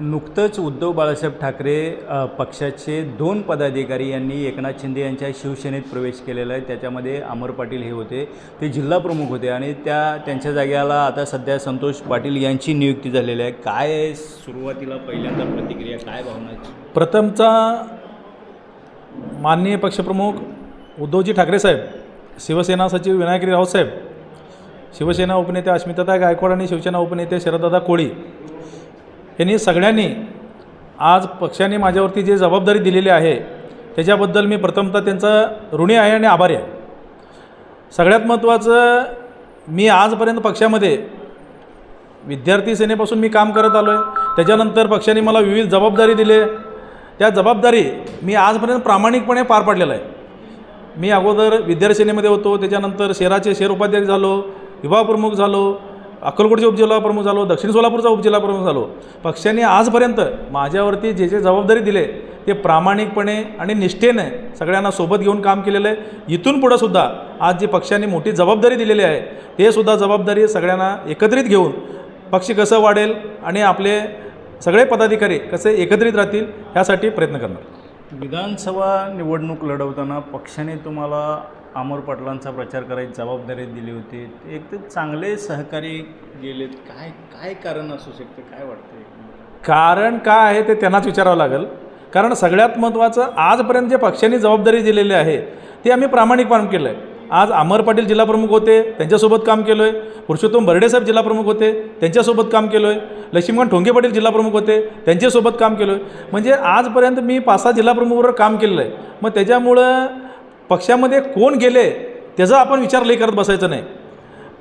नुकतंच उद्धव बाळासाहेब ठाकरे पक्षाचे दोन पदाधिकारी यांनी एकनाथ शिंदे यांच्या शिवसेनेत प्रवेश केलेला आहे. त्याच्यामध्ये अमर पाटील हे होते. ते जिल्हा प्रमुख होते आणि त्या त्यांच्या जाग्याला आता सध्या संतोष पाटील यांची नियुक्ती झालेली आहे. काय सुरुवातीला पहिल्यांदा प्रतिक्रिया काय भावना प्रथमचा माननीय पक्षप्रमुख उद्धवजी ठाकरे साहेब शिवसेना सचिव विनायकरी रावसाहेब शिवसेना उपनेते अस्मिताताई गायकवाड आणि शिवसेना उपनेते शरददादा कोळी यांनी सगळ्यांनी आज पक्षाने माझ्यावरती जे जबाबदारी दिलेली आहे त्याच्याबद्दल मी प्रथमतः त्यांचा ऋणी आहे आणि आभारी आहे. सगळ्यात महत्त्वाचं मी आजपर्यंत पक्षामध्ये विद्यार्थी सेनेपासून मी काम करत आलो आहे त्याच्यानंतर पक्षाने मला विविध जबाबदारी दिले. त्या जबाबदारी मी आजपर्यंत प्रामाणिकपणे पार पाडलेला आहे. मी अगोदर विद्यार्थी सेनेमध्ये होतो त्याच्यानंतर शहराचे शहर उपाध्यक्ष झालो विभागप्रमुख झालो अक्कलकोटचे उपजिल्हाप्रमुख झालो दक्षिण सोलापूरचा उपजिल्हाप्रमुख झालो. पक्षाने आजपर्यंत माझ्यावरती जे जे जबाबदारी दिले ते प्रामाणिकपणे आणि निष्ठेने सगळ्यांना सोबत घेऊन काम केलेलं आहे. इथून पुढं सुद्धा आज जी पक्षाने मोठी जबाबदारी दिलेली आहे ते सुद्धा जबाबदारी सगळ्यांना एकत्रित घेऊन पक्ष कसं वाढेल आणि आपले सगळे पदाधिकारी कसे एकत्रित राहतील ह्यासाठी प्रयत्न करणार. विधानसभा निवडणूक लढवताना पक्षाने तुम्हाला अमोर पाटलांचा प्रचार करायची जबाबदारी दिली होती. एक तर चांगले सहकारी गेलेत. काय काय कारण असू शकतं? काय वाटतं कारण काय आहे ते त्यांनाच विचारावं लागेल. कारण सगळ्यात महत्त्वाचं आजपर्यंत जे पक्षांनी जबाबदारी दिलेली आहे ते आम्ही प्रामाणिकपण केलं आहे आज अमर पाटील जिल्हाप्रमुख होते त्यांच्यासोबत काम केलं आहे पुरुषोत्तम बर्डेसाहेब जिल्हाप्रमुख होते त्यांच्यासोबत काम केलं आहे लक्ष्मीकांत ठोंगे पाटील जिल्हाप्रमुख होते त्यांच्यासोबत काम केलं आहे म्हणजे आजपर्यंत मी पाच सहा जिल्हाप्रमुखवर काम केलेलं आहे मग त्याच्यामुळं पक्षामध्ये कोण गेले त्याचा आपण विचार लई करत बसायचं नाही.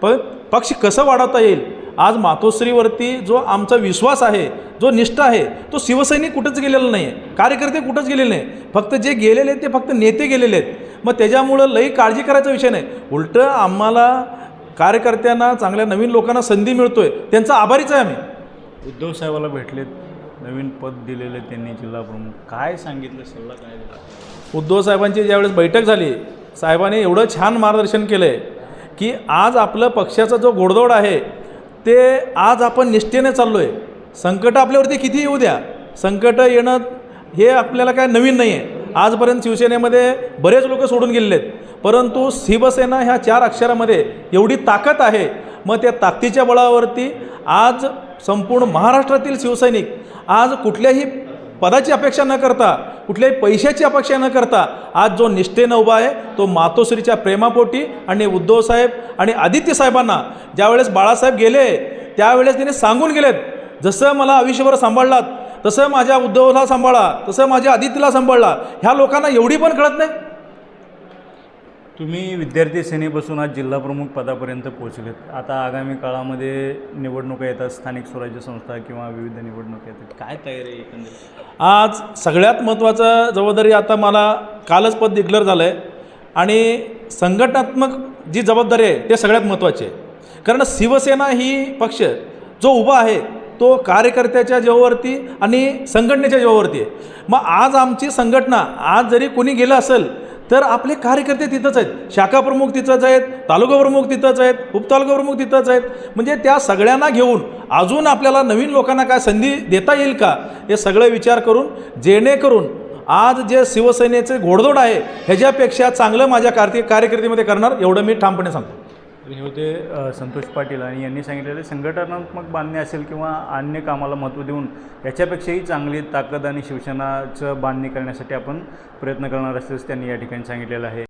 पण पक्ष कसं वाढवता येईल? आज मातोश्रीवरती जो आमचा विश्वास आहे जो निष्ठा आहे तो शिवसैनिक कुठंच गेलेला नाही आहे कार्यकर्ते कुठंच गेलेले नाही. फक्त जे गेलेले आहेत ते फक्त नेते गेलेले आहेत. मग त्याच्यामुळं लई काळजी करायचा विषय नाही. उलटं आम्हाला कार्यकर्त्यांना चांगल्या नवीन लोकांना संधी मिळतोय. त्यांचा आभारीच आहे आम्ही. उद्धव साहेबाला भेटलेत. नवीन पद दिलेले त्यांनी जिल्हाप्रमुख काय सांगितलं? सल्ला काय दिला? उद्धव साहेबांची ज्यावेळेस बैठक झाली साहेबांनी एवढं छान मार्गदर्शन केलं आहे की आज आपलं पक्षाचा जो गोडदोड आहे ते आज आपण निष्ठेने चाललो आहे संकट आपल्यावरती किती येऊ द्या. संकटं येणं हे आपल्याला काय नवीन नाही आहे आजपर्यंत शिवसेनेमध्ये बरेच लोक सोडून गेलेले आहेत परंतु शिवसेना ह्या चार अक्षरामध्ये एवढी ताकद आहे. मग त्या ताकदीच्या बळावरती आज संपूर्ण महाराष्ट्रातील शिवसैनिक आज कुठल्याही पदाची अपेक्षा न करता कुठल्याही पैशाची अपेक्षा न करता आज जो निष्ठेनं उभा आहे तो मातोश्रीच्या प्रेमापोटी आणि उद्धव साहेब आणि आदित्य साहेबांना ज्यावेळेस बाळासाहेब गेले त्यावेळेस त्यांनी सांगून गेलेत जसं मला आयुष्यभर सांभाळलात तसं माझ्या उद्धवला सांभाळा तसं माझ्या आदित्यला सांभाळला. ह्या लोकांना एवढी पण कळत नाही? तुम्ही विद्यार्थी सेनेपासून आज जिल्हाप्रमुख पदापर्यंत पोहोचलेत. आता आगामी काळामध्ये निवडणुका येतात स्थानिक स्वराज्य संस्था किंवा विविध निवडणुका येतात. काय तयारी आहे एकंदरीत? आज सगळ्यात महत्त्वाचं जबाबदारी आता मला कालच पद डिक्लेअर झालं आहे आणि संघटनात्मक जी जबाबदारी आहे ते सगळ्यात महत्त्वाची आहे. कारण शिवसेना ही पक्ष जो उभा आहे तो कार्यकर्त्याच्या जीवावरती आणि संघटनेच्या जीवावरती आहे. मग आज आमची संघटना आज जरी कोणी गेलं असेल तर आपले कार्यकर्ते तिथंच आहेत. शाखा प्रमुख तिथंच आहेत तालुका प्रमुख तिथंच आहेत उपतालुका प्रमुख तिथंच आहेत. म्हणजे त्या सगळ्यांना घेऊन अजून आपल्याला नवीन लोकांना काय संधी देता येईल का? हे सगळं विचार करून जेणेकरून आज जे शिवसेनेचे घोडदोड आहे ह्याच्यापेक्षा चांगलं माझ्या कार्य कार्यकर्तीमध्ये करणार एवढं मी ठामपणे सांगतो. तर हे होते संतोष पाटील आणि यांनी सांगितलेले संघटनात्मक बांधणी असेल किंवा अन्य कामाला महत्त्व देऊन याच्यापेक्षाही चांगली ताकद आणि शिवसेनाचं बांधणी करण्यासाठी आपण प्रयत्न करणार असल्याचं त्यांनी या ठिकाणी सांगितलेलं आहे.